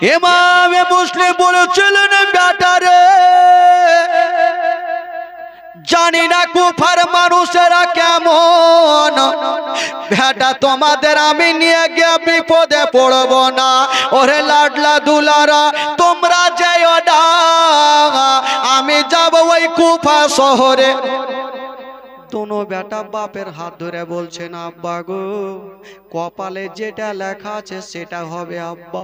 এমামে মুসলিম বলেছিলেন ব্যাটারে জানি না কুফার মানুষেরা কেমন। ভেটা তোমাদের আমি নিয়ে গিয়ে বিপদে পড়ব না। ওরে লাডলা দুলারা, তোমরা যেও না। আমি যাব ওই কুফা শহরে। দোনো বেটা বাপের হাত ধরে বলছেন আব্বা গো, কপালে যেটা লেখা আছে সেটা হবে আব্বা।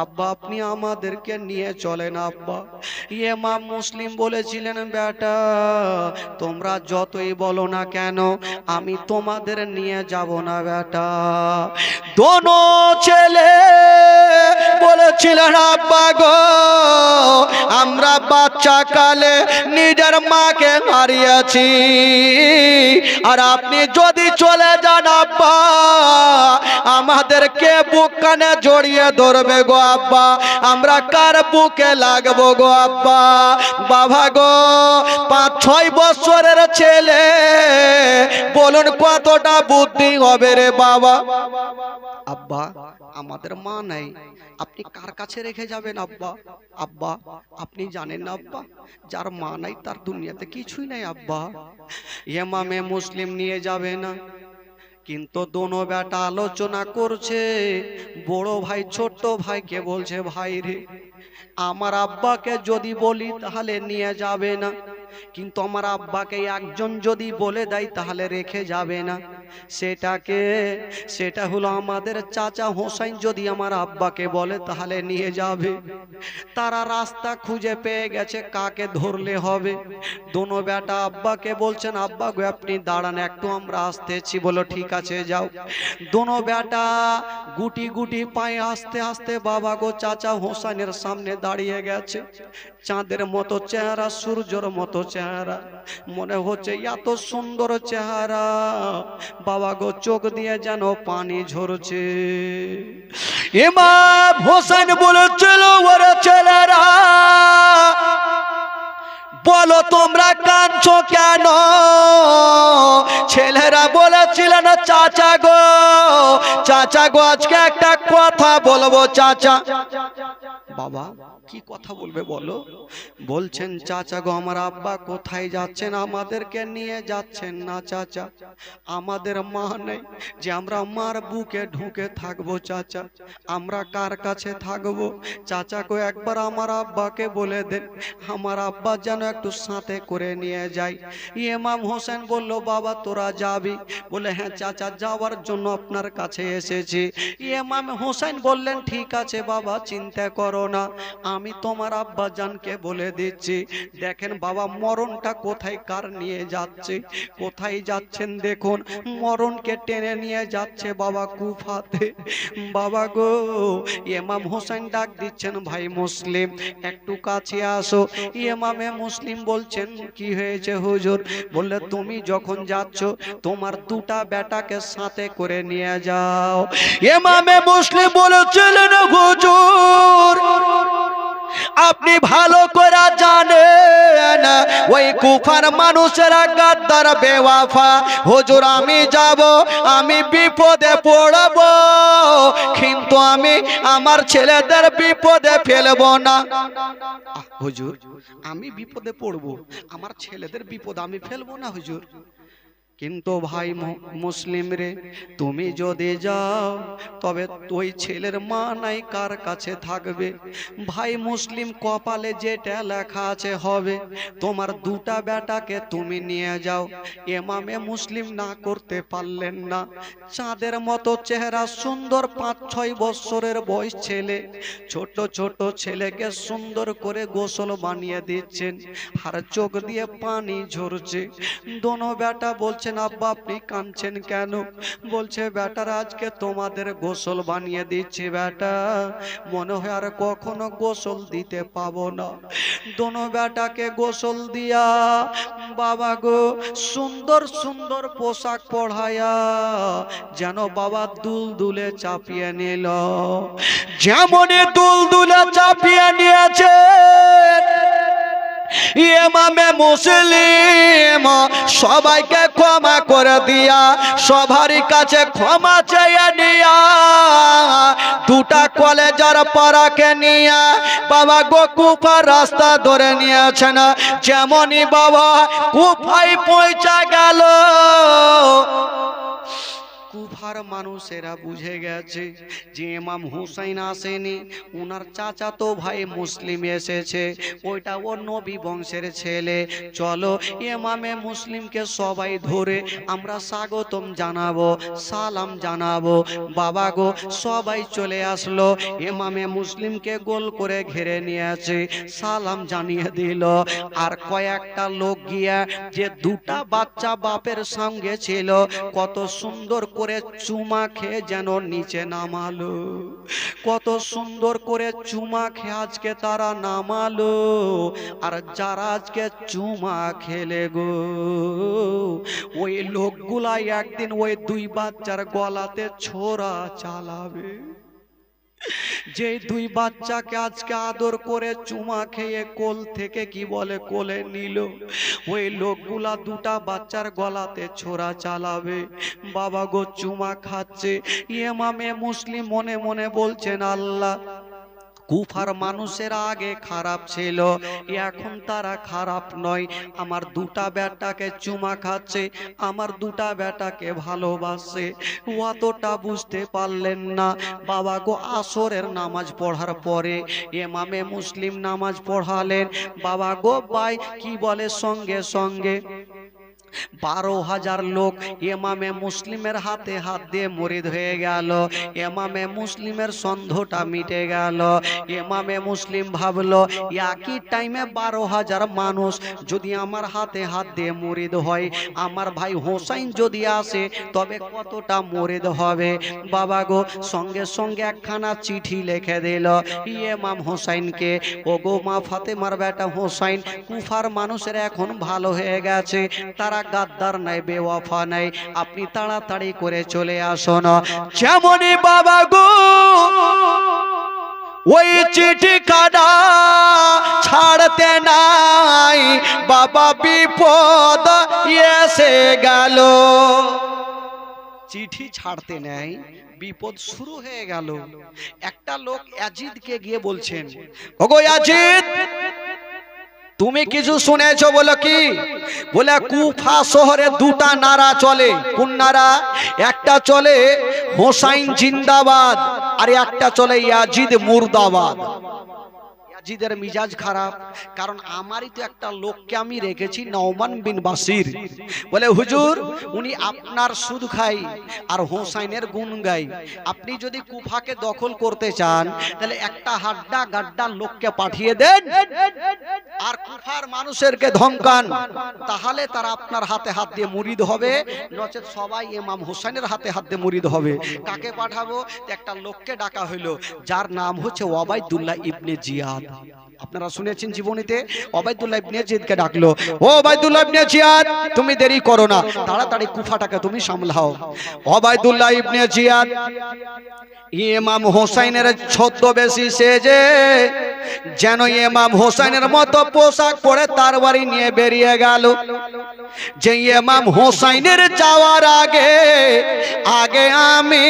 আব্বা, আপনি আমাদেরকে নিয়ে চলেন আব্বা। ইয়ে মা মুসলিম বলেছিলেন, বেটা, তোমরা যতই বলো না কেন, আমি তোমাদের নিয়ে যাব না, বেটা। দোনো ছেলে বলেছিলেন, আব্বা গো, আমরা বাচ্চা কালে নিজের মাকে হারিয়েছি আর আপনি যদি চলে যান, আব্বা, আমাদেরকে বুক কানে জড়িয়ে ধরবে গো, আব্বা। আমরা কার বুকে লাগবো গো, আব্বা? বাবা গো, পাঁচ, ছয় বছরের ছেলে, বলুন কতটা বুদ্ধি হবে রে বাবা? আব্বা, আমাদের মা নাই। আপনি কার কাছে রেখে যাবেন, আব্বা? আব্বা, আপনি জানেন না, আব্বা? যার মা নাই, তার দুনিয়াতে কিছুই নাই, আব্বা। ইমামে মুসলিম নিয়ে যাবে না। কিন্তু দোনো বেটা আলোচনা করছে, বড় ভাই, ছোট্ট ভাইকে বলছে, ভাই রে, আমার আব্বাকে যদি বলি তাহলে নিয়ে যাবে না। কিন্তু আমার আব্বাকে একজন যদি বলে দেয়, তাহলে রেখে যাবে না। সেটাকে, সেটা হলো আমাদের চাচা হোসাইন যদি আমার আব্বাকে বলে, তাহলে নিয়ে যাবে। তারা রাস্তা খুঁজে পেয়ে গেছে, কাকে ধরলে হবে। দোনো বেটা আব্বাকে বলছেন, আব্বা গো, আপনি দাঁড়ান, একটু আমরা আসতেছি বলো, ঠিক আছে, যাও। দোনো বেটা গুটি গুটি পায়ে আস্তে আস্তে, বাবা গো, চাচা হোসাইনের সামনে দাঁড়িয়ে গেছে। চাঁদের মতো চেহারা, সূর্যর মতো চেহারা। মনে হচ্ছে এত সুন্দর চেহারা। বাবা গো, চোখ দিয়ে যেন পানি ঝরছে। ইমাম হোসেন বলেছিল, ওরে ছেলেরা, বলো তোমরা কাঁদছো কেন? ছেলেরা বলেছিলেন, চাচা গো চাচা গো, আজকে একটা কথা বলব, চাচা। বাবা, কি কথা বলবে বলো? বলছেন, চাচা গো, আমার আব্বা কোথায় যাচ্ছেন? আমাদেরকে নিয়ে যাচ্ছেন না, চাচা। আমাদের মা নেই যে আমরা মার বুকে ঢুকে থাকব, চাচা। আমরা কার কাছে থাকব? চাচা গো, একবার আমার আব্বাকে বলে দেন। আমার আব্বা যেন একটু সাথে করে নিয়ে যাই ইমাম হোসেন বলল, বাবা, তোরা যাবি? বলে হ্যাঁ চাচা, যাওয়ার জন্য আপনার কাছে এসেছি। ইমাম হোসেন বললেন, ঠিক আছে বাবা, চিন্তা করো না। আমি তোমার আব্বা জানকে বলে দিচ্ছি। দেখেন বাবা, মরণটা কোথায়, কার নিয়ে যাচ্ছে? কোথায় যাচ্ছেন দেখুন। মরণকে টেনে নিয়ে যাচ্ছে বাবা কুফাতে। বাবা গো, ইমাম হোসেন ডাক দিচ্ছেন, ভাই মুসলিম, একটু কাছে আসো। ইমামে মুসলিম বলছেন, কি হয়েছে হুজুর? বললে, তুমি যখন যাচ্ছ, তোমার দুটা বেটাকে সাথে করে নিয়ে যাও ইমামে মুসলিম বলেছিলেন হুজুর আপনি ভালো করে জানেন ওই কুফার মানুষেরা গাদ্দার বেওয়াফা। হুজুর আমি যাব আমি বিপদে পড়ব কিন্তু আমি আমার ছেলেদের বিপদে ফেলব না। হুজুর আমি বিপদে পড়ব আমার ছেলেদের বিপদ আমি ফেলব না হুজুর। কিন্তু ভাই মুসলিম রে, তুমি যদি যাও, তবে ওই ছেলের মা নাই কার কাছে থাকবে? ভাই মুসলিম কপালে যেটা লেখা আছে হবে, তোমার দুটা বেটাকে তুমি নিয়ে যাও। এমামে মুসলিম না করতে পারলেন না। চাঁদের মতো চেহারা, সুন্দর পাঁচ ছয় বছরের বয়স ছেলে। ছোট ছোট ছেলেকে সুন্দর করে গোসল বানিয়ে দিচ্ছেন। আর চোখ দিয়ে পানি ঝরছে। দোনো বেটা বলছেন, আব্বা, আপনি কাঁদছেন কেন? বলছে, বেটার, আজকে তোমাদের গোসল বানিয়ে দিচ্ছি, বেটা। মনে হয় আর কখনো গোসল দিতে পাবো না। দোনো বেটাকে গোসল দিয়া, বাবা গো, সুন্দর সুন্দর পোশাক পড়ায়া, যেন বাবা দুল দুলে চাপিয়ে নিল। যেমনই দুল দুলে চাপিয়ে নিয়েছে ইমামে মুসলিম, সবাইকে ক্ষমা করে দিয়া সবারই কাছে ক্ষমা চেয়ে নিয়া, দুটা কলেজের পড়াকে নিয়ে, বাবা গো কুফার রাস্তা ধরে নিয়েছেন। যেমনই বাবা কুফাই পৌঁছা গেল কুফার মানুষেরা বুঝে গেছে যে ইমাম হুসাইন আসেনি। ওনার চাচা তো ভাই মুসলিম এসেছে। ওইটা ও নবী বংশের ছেলে। চলো ইমামে মুসলিমকে সবাই ধরে আমরা স্বাগতম জানাব, সালাম জানাব। বাবা গো, সবাই চলে আসলো। ইমামে মুসলিমকে গোল করে ঘিরে নিয়েছে, সালাম জানিয়ে দিল। আর কয়েকটা লোক গিয়া যে দুটা বাচ্চা বাপের সঙ্গে ছিল, কত সুন্দর করে চুমা খেয়ে যেন নিচে নামালো। কত সুন্দর করে চুমা খেয়ে আজকে তারা নামালো। আর যারা আজকে চুমা খেলে গো, ওই লোকগুলাই একদিন ওই দুই বাচ্চার গলাতে ছোড়া চালাবে। যে দুই বাচ্চাকে আজকে আদর করে চুমা খেয়ে কোল থেকে কি বলে কোলে নিল। ওই লোকগুলা দুটা বাচ্চার গলাতে ছোড়া চালাবে। বাবা গো, চুমা খাচ্ছে। ইয়ে মামে মুসলিম মনে মনে বলছেন, আল্লাহ কুফার মানুষের আগে খারাপ ছিল। এখন তারা খারাপ নয়। আমার দুটা বেটাকে চুমা খাচ্ছে, আমার দুটা বেটাকে ভালোবাসে অতটা বুঝতে পারলেন না। বাবা গো, আসরের নামাজ পড়ার পরে এমামে মুসলিম নামাজ পড়ালেন। বাবা গো, ভাই, কি বলে সঙ্গে সঙ্গে? বারো হাজার লোক এমামে মুসলিমের হাতে হাত দিয়ে মরিদ হয়ে গেল। এমামে মুসলিমের সন্ধটা মিটে গেল। এমামে মুসলিম ভাবলো, একই টাইমে বারো হাজার মানুষ যদি আমার হাতে হাত দিয়ে মরিদ হয়, আমার ভাই হোসাইন যদি আসে, তবে কতটা মরিদ হবে? বাবা গো, সঙ্গে সঙ্গে একখানা চিঠি লিখে দিল ইমাম হোসাইনকে ও গো মা ফাতেমার বেটা হোসাইন, কুফার মানুষের এখন ভালো হয়ে গেছে, তারা গাদ্দার নাই, বেওয়াফা নাই। আপনি তাড়াতাড়ি করে চলে আসুন। যেমনই বাবা গো, ওই চিঠি কাটা ছাড়তে নাই, বাবা বিপদ এসে গেল। চিঠি ছাড়তে নেই, বিপদ শুরু হয়ে গেল। একটা লোক অ্যাজিদকে গিয়ে বলছেন, ওগো অ্যাজিদ তুমি কিছু শুনেছ বলো কি? বলে কুফা শহরে দুটা নারা চলে। কোন নারা? একটা চলে হোসাইন জিন্দাবাদ আর একটা চলে ইয়াজিদ মুর্দাবাদ। ইয়াজিদের মিজাজ খারাপ। কারণ আমারই তো একটা লোককে আমি রেখেছি নওমান বিন বাসির। বলে, হুজুর, উনি আপনার সুদ খাই আর হোসাইনের গুণ গাই। আপনি যদি কুফাকে দখল করতে চান, তাহলে একটা হাড্ডা গাড্ডা লোককে পাঠিয়ে দেন আর কুফার মানুষেরকে ধমকান। তাহলে তারা আপনার হাতে হাত দিয়ে মুরিদ হবে, নচেত সবাই ইমাম হোসেনের হাতে হাত দিয়ে মুরিদ হবে। কাকে পাঠাবো? একটা লোককে ডাকা হইল, যার নাম হচ্ছে ওবায়দুল্লাহ ইবনে জিয়াদ। Yeah. আপনারা শুনেছেন জীবনীতে? ওবায়দুল্লাহ ইবনে জিয়াদকে ডাকলো। ও ওবায়দুল্লাহ ইবনে জিয়াদ তুমি দেরি করো না। তাড়াতাড়ি কুফাটাকে তুমি সামলাও। ওবায়দুল্লাহ ইবনে জিয়াদ ইমাম হোসাইনের ছদ্মবেশী সেজে, যেন ইমাম হোসাইনের মতো পোশাক পরে তার বাড়ি নিয়ে বেরিয়ে গেল। যে ইমাম হোসাইনের যাওয়ার আগে আগে আমি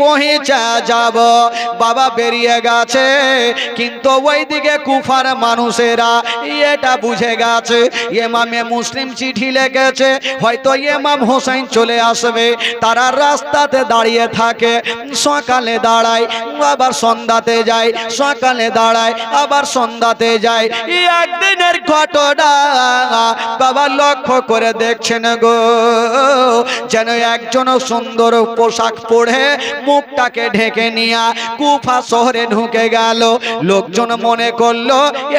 পৌঁছা যাব। বাবা বেরিয়ে গেছে, কিন্তু ওইদিকে কুফার মানুষেরা, এটা বুঝে গেছে। ইমামে মুসলিম চিঠি লেগেছে হয়তো ইমাম হোসাইন চলে আসবে, তারা রাস্তাতে দাঁড়িয়ে থাকে, সকালে দাঁড়ায়, আবার সন্ধ্যাতে যায়, সকালে দাঁড়ায়, আবার সন্ধ্যাতে যায়। একদিনের ঘটনা বাবা লক্ষ্য করে দেখছেন গো, যেন একজন সুন্দর পোশাক পরে মুখটাকে ঢেকে নিয়া কুফা শহরে ঢুকে গেল। লোকজন মনে করল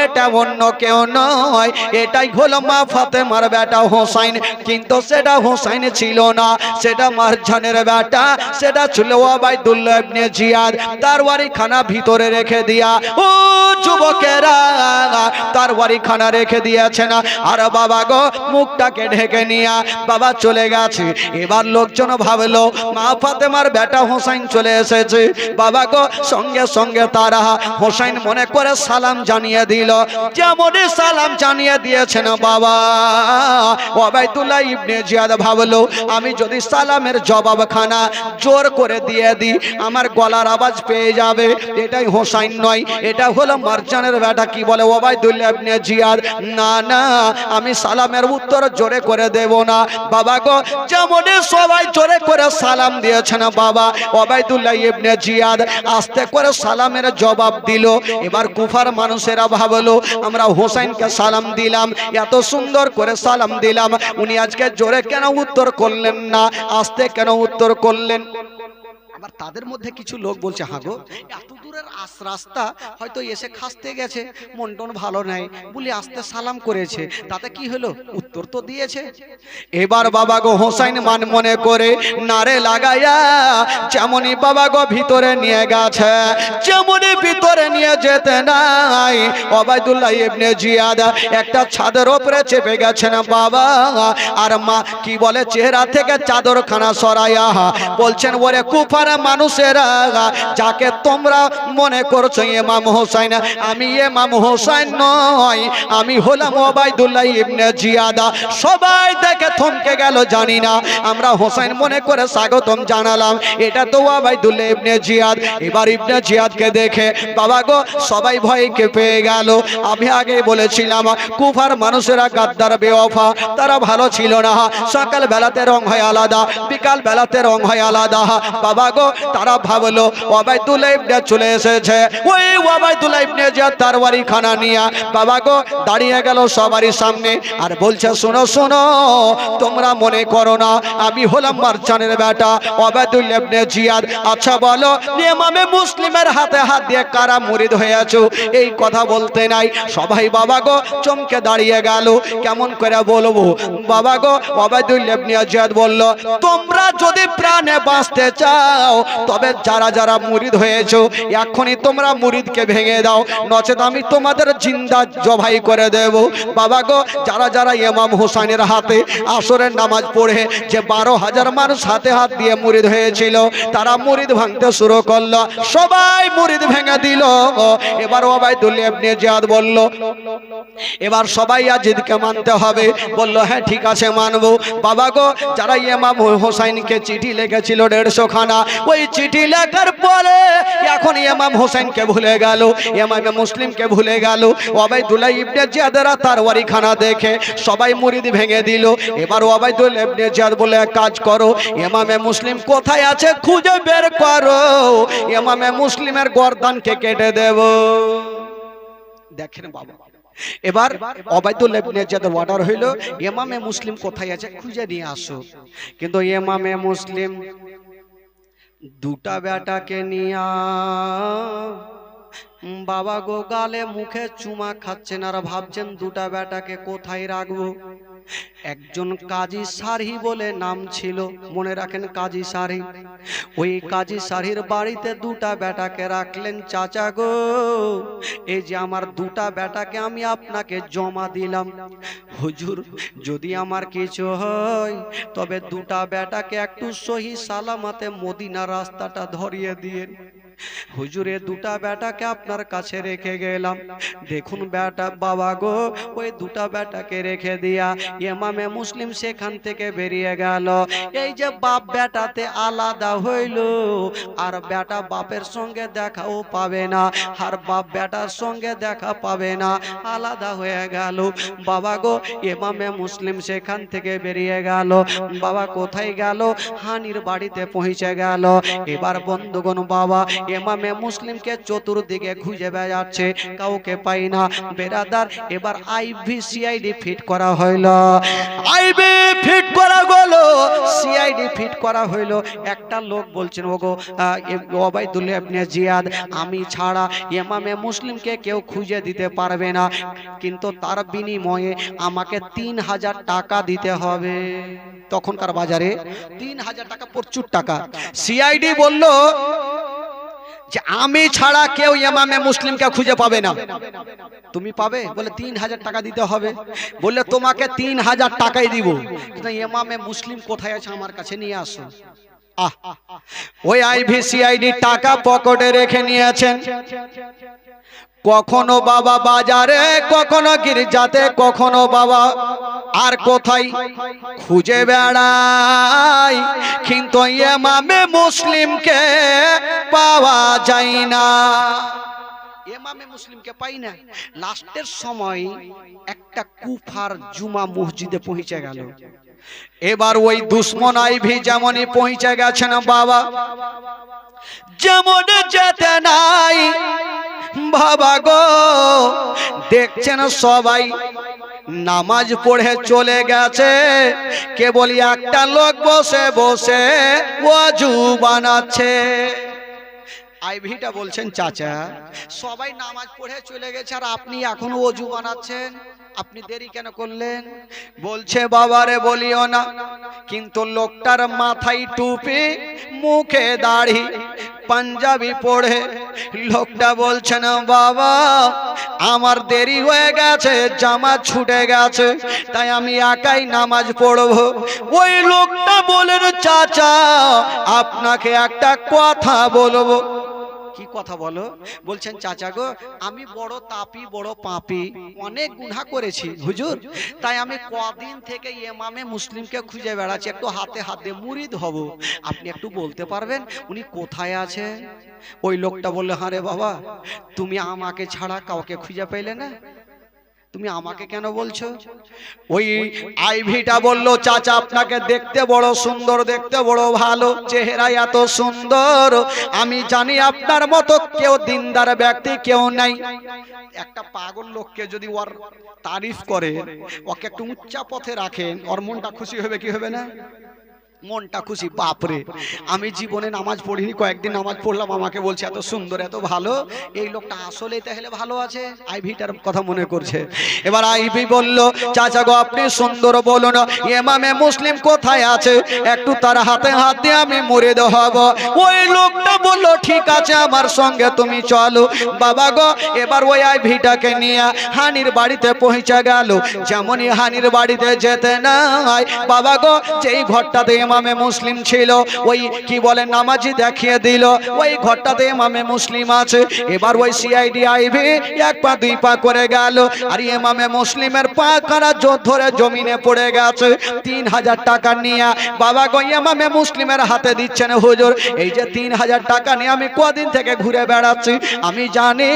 এটা অন্য কেউ নয়। এটাই হলো মা ফাতেমার বেটা হোসাইন। কিন্তু সেটা হোসাইন ছিল না। সেটা মারজানের বেটা। সেটা ছিল ওবায়দুল্লাহ ইবনে জিয়াদ। তার বাড়ি খানা ভিতরে রেখে দিয়া। ও যুবকেরা তার বাড়িখানা রেখে দিয়েছে না। আর বাবা গো, মুখটাকে ঢেকে নিয়া। বাবা চলে গেছে। এবার লোকজন ভাবলো, মা ফাতেমার বেটা হোসাইন চলে এসেছে। বাবা গো, সঙ্গে সঙ্গে তারা হোসাইন মনে করে সালাম জানিয়ে দিল। যেমনই সালাম জানিয়ে দিয়েছেন বাবা। ওবায়দুল্লাহ ইবনে জিয়াদ ভাবলো, আমি যদি সালামের জবাবখানা জোর করে দিয়ে দিই, আমার গলার আওয়াজ পেয়ে যাবে। এটাই হোসাইন নয়, এটা হলো মারজানের বেটা। কি বলে? ওবায়দুল্লাহ ইবনে জিয়াদ, না না, আমি সালামের উত্তর জোরে করে দেব না। বাবা গো, যেমনই সবাই জোরে করে সালাম দিয়েছেন বাবা, ওবায়দুল্লাহ ইবনে জিয়াদ আস্তে করে সালামের জবাব দিল। এবার কুফার মানুষেরা ভাবলো, আমরা হোসাইনকে সালাম দিলাম, এত সুন্দর করে সালাম দিলাম। উনি আজকে জোরে কেন উত্তর করলেন না? আস্তে কেন উত্তর করলেন? আবার তাদের মধ্যে কিছু লোক বলছে হাগো এত দূরের আস রাস্তা, হয়তো এসে খাসতে গেছে মন টন ভালো নাই। বলে আস্তে সালাম করেছে। তাতে কি হলো? উত্তর তো দিয়েছে। এবার বাবা গো হোসাইন মান মনে করে নারে লাগাইয়া যেমনই বাবা গো ভিতরে নিয়ে গেছে, যেমনই ভিতরে নিয়ে যেতে নাই। ওবায়দুল্লাহ ইবনে জিয়াদ একটা ছাদের ওপরে চেপে গেছেন বাবা। আর মা কি বলে, চেহারা থেকে চাদর চাদরখানা সরাইয়া বলছেন, ওরে কুফার মানুষেরা, যাকে তোমরা মনে করছ এ ইমাম হোসাইন, আমি এ ইমাম হোসাইন নয়, আমি হলাম ওবায়দুল্লাহ ইবনে জিয়াদা। সবাই দেখে থমকে গেল, জানি না। আমরা হোসাইন মনে করে স্বাগতম জানালাম। এটা তো ওবায়দুল্লাহ ইবনে জিয়াদ। এবার ইবনে জিয়াদকে দেখে, বাবা গো, সবাই ভয়কে পেয়ে গেল? আমি আগে বলেছিলাম, কুফার মানুষেরা গাদ্দার, বেওয়াফা, তারা ভালো ছিল না। সকাল বেলাতে রং হয় আলাদা বিকাল বেলাতে রং হয় আলাদা। বাবা গো, তারা ভাবলো ওবায়দুল্লাহ ইবনে চলে এসেছে। ওই ওবায়দুল্লাহ ইবনে জিয়াদ তার বাড়ি খানা নিয়া, বাবা গো, দাঁড়িয়ে গেল সবারই সামনে আর বলছে শোনো শোনো, তোমরা মনে করো না, আমি হলাম মারচানের বেটা ওবায়দুল্লাহ ইবনে জিয়াদ। আচ্ছা বলো ইমামে মুসলিমের হাতে হাত দিয়ে কারা মুরিদ হয়ে আছো এই কথা বলতে নাই। সবাই বাবা গো, চমকে দাঁড়িয়ে গেল। কেমন করে বলব? বাবা গো ওবায়দুল্লাহ ইবনে জিয়াদ বলল, তোমরা যদি প্রাণে বাঁচতে চাও, তবে যারা যারা মুরিদ হয়েছো এখনই তোমরা মুরিদকে ভেঙে দাও। নচেত আমি তোমাদের জিন্দা জবাই করে দেব। বাবা গো, যারা যারা ইমাম হোসাইনের হাতে আসরের নামাজ পড়ে যে বারো হাজার মানুষ হাতে হাত দিয়ে মুরিদ হয়েছিল, তারা মুরিদ ভাঙতে শুরু করল, সবাই মুরিদ ভেঙে দিল। এবার ওবায়দুল্লাহ ইবনে জিয়াদ বলল, এবার সবাই আজিদকে মানতে হবে। বলল হ্যাঁ ঠিক আছে, মানবো। বাবা গো, যারা ইমাম হোসাইনকে চিঠি লিখেছিল দেড়শো খানা, ওই চিঠি লেখার পরে এখন ইমাম হোসেনকে ভুলে গেল, ইমামে মুসলিমকে ভুলে গেল। ওবাইদুল্লাহ ইবনে জিয়াদরা তার ওয়ারিখানা দেখে সবাই মুরিদ ভেঙে দিল। এবার ওবাইদুল্লাহ ইবনে জিয়াদ বলে এক কাজ করো, ইমামে মুসলিম কোথায় আছে খুঁজে বের করো। ইমামে মুসলিমের গর্দানকে কেটে দেব। দেখেন বাবা, এবার অবায়দুল ইবনে জিয়াদের অর্ডার হইল, ইমামে মুসলিম কোথায় আছে খুঁজে নিয়ে আসো। কিন্তু ইমামে মুসলিম দুটা বেটাকে নিয়া বাবা গো গালে মুখে চুমা খাচ্ছেন আর ভাবছেন দুটা বেটাকে কোথায় রাখব? একজন কাজী সারি বলে নাম ছিল, মনে রাখেন কাজী সারি ওই কাজী সারির বাড়িতে দুটা বেটাকে রাখলেন, চাচা গো, এই যে আমার দুটা বেটাকে আমি আপনাকে জমা দিলাম। হুজুর, যদি আমার কিছু হয়, তবে দুটা বেটাকে একটু সহি সালামাতে মদিনা রাস্তাটা ধরিয়ে দিয়ে হুজুরে দুটা বেটাকে আপনার কাছে রেখে গেলাম। দেখুন বেটা বাবা গো, ওই দুটা বেটাকে রেখে দিয়া ইমামে মুসলিম সেখান থেকে বেরিয়ে গেল। এই যে বাপ বেটাতে আলাদা হইল, আর বেটা বাপের সঙ্গে দেখাও পাবে না, আর বাপ বেটার সঙ্গে দেখা পাবে না, আলাদা হয়ে গেল। বাবা গো, ইমামে মুসলিম সেখান থেকে বেরিয়ে গেল। বাবা কোথায় গেল? হানির বাড়িতে পৌঁছে গেল। এবার বন্ধুগণ, বাবা এমামে মুসলিমকে চতুর্দিকে খুঁজে বেড়াচ্ছে, কাউকে পাই না। বেরাদার, এবার আইভি সিআইডি ফিট করা হইল। আইভি ফিট করা গেল সিআইডি ফিট করা হইল। একটা লোক বলছেন, ওগো ওবাইদুল্লাহ জিয়াদ, আমি ছাড়া এমামে মুসলিমকে কেউ খুঁজে দিতে পারবে না। কিন্তু তার বিনিময়ে আমাকে তিন হাজার টাকা দিতে হবে। তখনকার বাজারে তিন হাজার টাকা, প্রচুর টাকা। সিআইডি বলল যে আমি ছাড়া কেউ ইমামে মুসলিমকে খুঁজে পাবে না। তুমি পাবে? বলে, তিন হাজার টাকা দিতে হবে। বলে, তোমাকে তিন হাজার টাকাই দিব। কিন্তু ইমামে মুসলিম কোথায় আছে? আমার কাছে নিয়ে আসো। আহ। ওই আইভিসিআইডি টাকা পকেটে রেখে নিয়েছেন। কখনো বাবা বাজারে, কখনো গির্জাতে, কখনো বাবা আর কোথায় খুঁজে বেড়াই কিন্তু এমামে মুসলিমকে পাওয়া যায় না। মুসলিমকে পাই না। লাস্টের সময় একটা কুফার মসজিদে পৌঁছে গেল। এবার ওই যেমনই পৌঁছে গেছেন বাবা। যেমন যেতে নাই বাবা গো। দেখছেন সবাই, নামাজ পড়ে চলে গেছে। কেবল একটা লোক বসে বসে ওয়াজু বানাচ্ছে। আইভিটা বলছেন, চাচা, সবাই নামাজ পড়ে চলে গেছে আর আপনি এখনও অজু বানাচ্ছেন? আপনি দেরি কেন করলেন? বলছে, বাবারে, বলিও না। কিন্তু লোকটার মাথায় টুপি, মুখে দাড়ি, পাঞ্জাবি পড়ে লোকটা বলছে, না, বাবা, আমার দেরি হয়ে গেছে, জামা ছুটে গেছে, তাই আমি একাই নামাজ পড়ব। ওই লোকটা বলেন চাচা, আপনাকে একটা কথা বলব। কি কথা বলো? বলছেন, চাচা গো, আমি বড় তাপি, বড় পাপি। অনেক গুনাহ করেছি, হুজুর। তাই আমি কদিন থেকে ইমামে মুসলিমকে খুঁজে বেড়াচ্ছি, একটু হাতে হাতে মুরিদ হব। আপনি একটু বলতে পারবেন, উনি কোথায় আছে? ওই লোকটা বলল হ্যাঁ রে বাবা, তুমি আমাকে ছাড়া কাউকে খুঁজে পেলে না? তুমি আমাকে কেন বলছো? ওই আইভিটা বলল, চাচা, আপনাকে দেখতে বড় সুন্দর, দেখতে বড় ভালো, চেহারা এত সুন্দর। আমি জানি আপনার মতো কেউ দিনদার ব্যক্তি কেউ নাই। একটা পাগল লোককে যদি ওর তারিফ করে, ওকে একটু উচ্চা পথে রাখেন ওর মনটা খুশি হবে কি হবে না? মনটা খুশি বাপরে। আমি জীবনে নামাজ পড়িনি কয়েকদিন নামাজ পড়লাম আমাকে বলছে এত সুন্দর এত ভালো। এই লোকটা আসলেই তাহলে ভালো আছে? আইভিটার কথা মনে করছে। এবার আইভি বলল চাচা গো আপনি সুন্দর বলুন এমামে মুসলিম কোথায় আছে? একটু তার হাতে হাত আমি মরে হব ওই লোকটা বলল ঠিক আছে আমার সঙ্গে তুমি চলো। বাবা গো এবার ওই আইভিটাকে নিয়ে হানির বাড়িতে পৌঁছে গেল। যেমনই হানির বাড়িতে যেতে নাই বাবা গো যেই ঘরটাতে ইমামে মুসলিম ছিল, ওই কি বলে, নামাজি দেখিয়ে দিল, ওই ঘরটাতে ইমামে মুসলিম আছে। এবার ওই সিআইডি আইভি এক পা, দুই পা করে গেল। আর ইমামে মুসলিমের পা কারা জোর ধরে জমিনে পড়ে গেছে? তিন হাজার টাকা নিয়ে। বাবা গো, ইমামে মুসলিমের হাতে দিচ্ছেন হুজুর। এই যে তিন হাজার টাকা নিয়ে আমি কদিন থেকে ঘুরে বেড়াচ্ছি। আমি জানি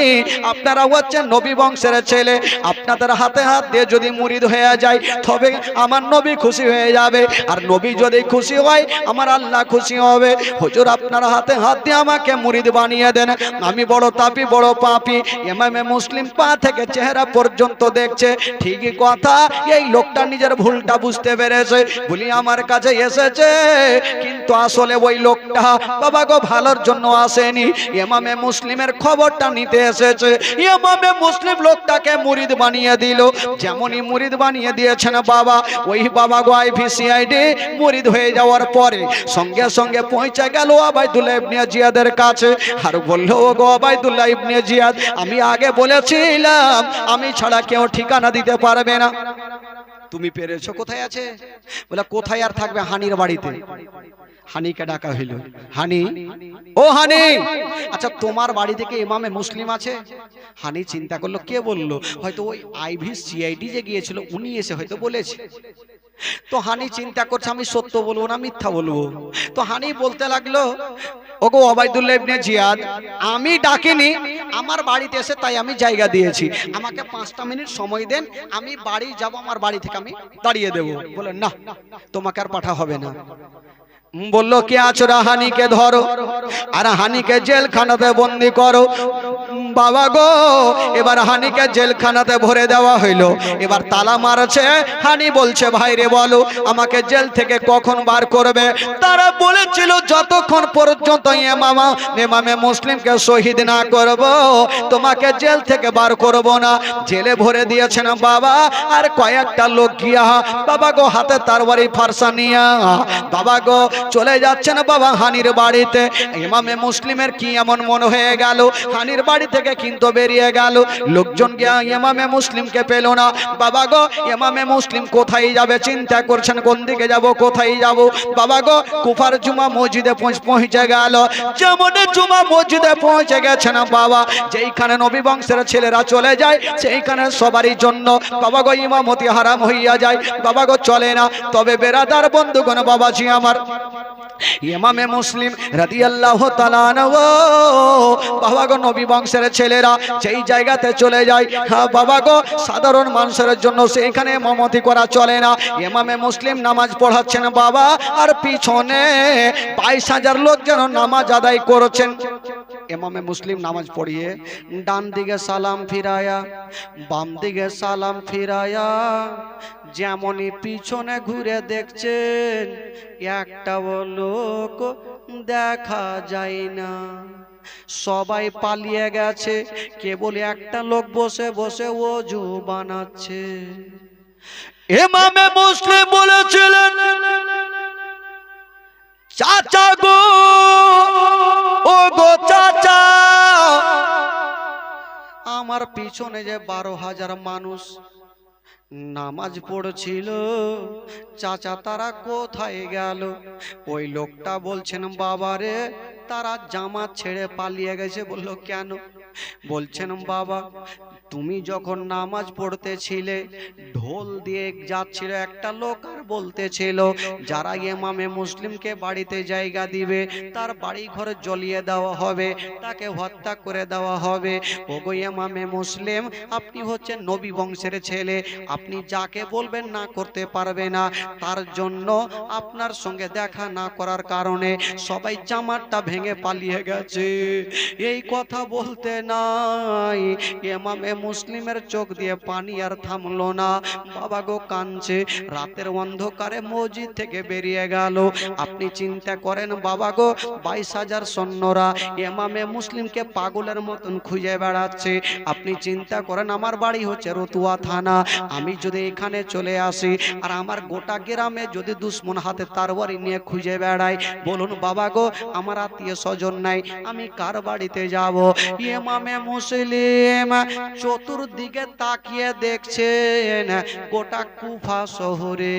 আপনারা হচ্ছেন নবী বংশের ছেলে। আপনাদের হাতে হাত দিয়ে যদি মুরিদ হয়ে যায়, তবে আমার নবী খুশি হয়ে যাবে। আর নবী যদি খুশি হয়, আমার আল্লাহ খুশি হবে। হুজুর, আপনার হাতে হাত দিয়ে আমাকে মুরিদ বানিয়ে দেন। আমি বড় তাপি, বড় পাপি। এমামে মুসলিম পা থেকে চেহারা পর্যন্ত দেখছে। ঠিকই কথা, এই লোকটা নিজের ভুলটা বুঝতে পেরেছে। বলি আমার কাছে এসেছে, কিন্তু আসলে ওই লোকটা বাবা গো ভালোর জন্য আসেনি। এমামে মুসলিমের খবরটা নিতে এসেছে। এমামে মুসলিম লোকটাকে মুরিদ বানিয়ে দিল। যেমনই মুরিদ বানিয়ে দিয়েছেন বাবা, ওই বাবা গো আইভিসিআইডি মুরিদ হয়ে যাওয়ার পরে সঙ্গে সঙ্গে পৌঁছে গেল আবাইদুল্লাহ ইবনে জিয়াদের কাছে আর বলল গো আবাইদুল্লাহ ইবনে জিয়াদ, আমি আগে বলেছিলাম, আমি ছাড়া কেউ ঠিকানা দিতে পারবে না। তুমি পেরেছ কোথায় আছে? বলে, কোথায় আর থাকবে হানির বাড়িতে? হানিকে ডাকা হইল, হানি, ও হানি আচ্ছা তোমার বাড়ি থেকে ইমামে মুসলিম আছে? হানি চিন্তা করল, কে বলল? হয়তো ওই আইভি সিআইডি যে গিয়েছিল, উনি এসে হয়তো বলেছে। তো হানি চিন্তা করছে, আমি সত্য বলব না মিথ্যা বলব? তো হানি বলতে লাগল, ওগো ওবায়দুল্লাহ ইবনে জিয়াদ, আমি ডাকিনি, আমার বাড়িতে এসে তাই আমি জায়গা দিয়েছি। আমাকে পাঁচটা মিনিট সময় দেন, আমি বাড়ি যাব, আমার বাড়ি থেকে আমি দাঁড়িয়ে দেব। বলে, না, তোমাকে আর পাঠা হবে না। বলল, কে আছো হানিকে ধরো? আর হানিকে জেলখানাতে বন্দি করো। বাবা গো, এবার হানিকে জেলখানাতে ভরে দেওয়া হইল। এবার তালা মারছে, হানি বলছে, ভাই রে বলো, আমাকে জেল থেকে কখন বার করবে? তারা বলেছিল, যতক্ষণ পর্যন্ত এমামা এমামে মুসলিমকে শহীদ না করব, তোমাকে জেল থেকে বার করব না। জেলে ভরে দিয়েছেন বাবা, আর কয়েকটা লোক গিয়া, বাবা গো, হাতে তার বাড়ি ফারসা নিয়া। বাবা গো, চলে যাচ্ছেন বাবা হানির বাড়িতে। ইমামে মুসলিমের কি এমন মনে হয়ে গেল? হানির বাড়ি থেকে কিন্তু বেরিয়ে গেল। লোকজন গিয়া ইমামে মুসলিমকে পেল না। বাবা গো, ইমামে মুসলিম কোথায় যাবে? চিন্তা করছেন, কোন দিকে যাব, কোথায় যাব? বাবা গো, কুফার জুমা মসজিদে পৌঁছ- গেল। যেমন জুমা মসজিদে পৌঁছে গেছেন বাবা, যেইখানে নবী বংশের ছেলেরা চলে যায় সেইখানে সবারই জন্য। বাবা গো, ইমামতি হারাম হইয়া যায়। বাবা গো, চলে না। তবে বেরাদার বন্ধুগণ, বাবাজি আমার। ইমামে মুসলিম রাদিয়াল্লাহু তাআলা বাবা গো, নবী বংশের ছেলেরা যেই জায়গাতে চলে যায় হ্যাঁ বাবা গো, সাধারণ মানুষের জন্য সেইখানে মমতি করা চলে না। ইমামে মুসলিম নামাজ পড়াচ্ছেন বাবা, আর পিছনে বাইশ হাজার লোক যেন নামাজ আদায় করছেন। ইমামে মুসলিম নামাজ পড়িয়ে ডান দিকে সালাম ফিরায়া, বাম দিকে সালাম ফিরায়া, যেমনই পিছনে ঘুরে দেখছেন একটা লোক দেখা যায় না। সবাই পালিয়ে গেছে, কেবল একটা লোক বসে বসে ওজু বানাচ্ছে। এমামে মুসলিম বলেছিলেন, চাচা গো ও গো চাচা, আমার পিছনে যে বারো হাজার মানুষ নামাজ পড়ছিল, চাচা তারা কোথায় গেল? ওই লোকটা বলছেন, বাবারে তারা জামা ছেড়ে পালিয়ে গেছে। বলল, কেন? বলছেন, বাবা, তুমি যখন নামাজ পড়তেছিলে, ঢোল দিয়ে যাচ্ছিল একটা লোক আর বলতেছিল যারা ইমামে মুসলিমকে বাড়িতে জায়গা দিবে, তার বাড়ি ঘরে জ্বলিয়ে দেওয়া হবে, তাকে হত্যা করে দেওয়া হবে। ওগো ইমামে মুসলিম, আপনি হচ্ছেন নবী বংশের ছেলে, আপনি যাকে বলবেন না করতে পারবে না। তার জন্য আপনার সঙ্গে দেখা না করার কারণে সবাই জামারটা ভেঙে পালিয়ে গেছে। এই কথা বলতে নাই। এমামে মুসলিমের চোখ দিয়ে পানি আর থামলো না। বাবা গো কাঁদছে। রাতের অন্ধকারে মসজিদ থেকে বেরিয়ে গেল। আপনি চিন্তা করেন, বাবা গো, বাইশ হাজার সৈন্যরা এমামে মুসলিমকে পাগলের মতন খুঁজে বেড়াচ্ছে। আপনি চিন্তা করেন, আমার বাড়ি হচ্ছে রতুয়া থানা, আমি যদি এখানে চলে আসি আর আমার গোটা গ্রামে যদি দুশ্মন হাতে তারবারি নিয়ে খুঁজে বেড়াই বলুন, বাবা গো, আমার আত্মীয় স্বজন নাই, আমি কার বাড়িতে যাব? ইমামে মুসলিম চতুর্দিকে তাকিয়ে দেখছেন গোটা কুফা শহরে।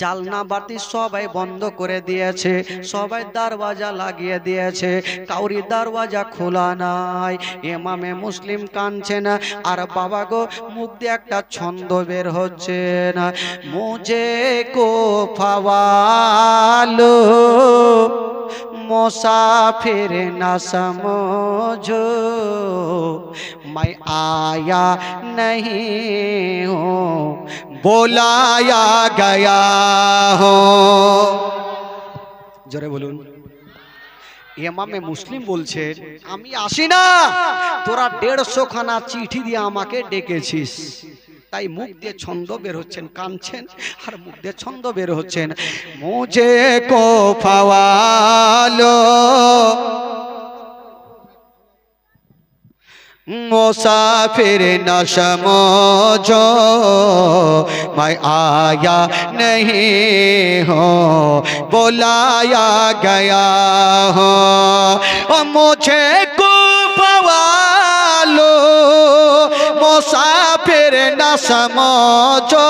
জালনা বাতি সবাই বন্ধ করে দিয়েছে সবাই দরওয়াজা লাগিয়ে দিয়েছে কাউরি দরওয়াজা খোলা নাই এমামে মুসলিম কানছে না আর বাবা গো মুখ দিয়ে একটা ছন্দ বের হচ্ছে না মুঝে কো ফাওয়ালো मुसाफिर न समझो मैं आया नहीं हूँ বোলায়া গয়া হো জোরে বলুন এমামে মুসলিম বলছে আমি আসি না তোরা দেড়শো খানা চিঠি দিয়ে আমাকে ডেকেছিস তাই মুখ দিয়ে ছন্দ বের হচ্ছেন কানছেন আর মুখ দিয়ে ছন্দ বের হচ্ছেন মোজে কো ফাওয়ালো मुसाफिर न समझो मैं आया नहीं हो बुलाया गया हो और मुझे को पवालो मुसाफिर न समझो,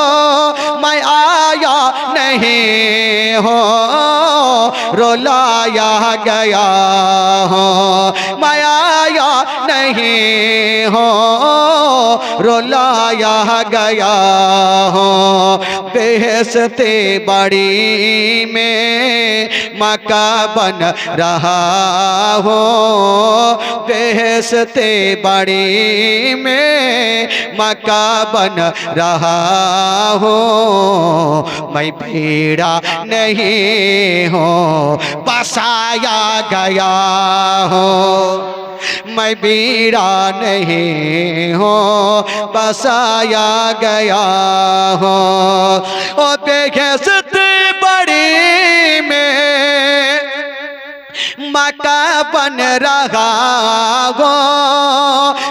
मैं आया नहीं हो, रोलाया गया हो। मैं आया नहीं हो, रोलाया गया हो। बेहसते बड़ी में मका बन रहा हो। बेहसते बड़ी में मका बन रहा हो मैं भीड़ा नहीं हो बसाया गया हो मैं बीड़ा नहीं हो बसाया गया हो ओ बेगसत मका बन रहा हो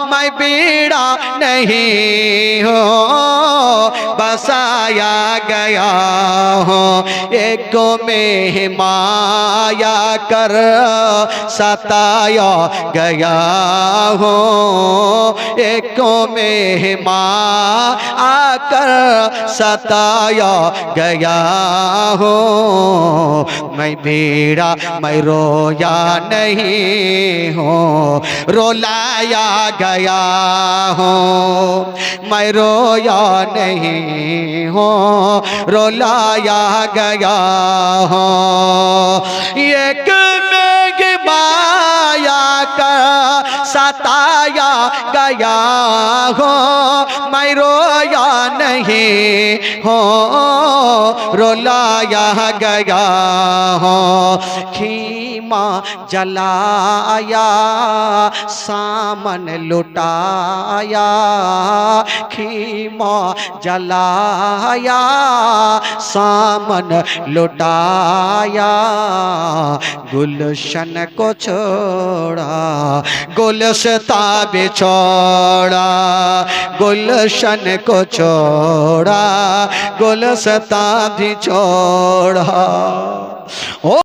मैं बीड़ा नहीं हो, बसाया गया हो। एक में माया कर सताया गया हो। एक में माँ आकर सताया गया हो। मैं बीड़ा, मैं रोया नहीं हूँ। रोलाया गया हूँ। मैं रोया नहीं हूँ। रोलाया गया हूँ। एक मेघ माया का सताया गया हो, मैं रोया नहीं हो, रोलाया गया हो। खीमा जलाया, सामन लुटाया, खीमा जलाया, सामन लुटाया। गुलशन को छोड़ा गुलस्ता बिछोड़ा गुलशन को छोड़ा गुलस्ता भी छोड़ा ओ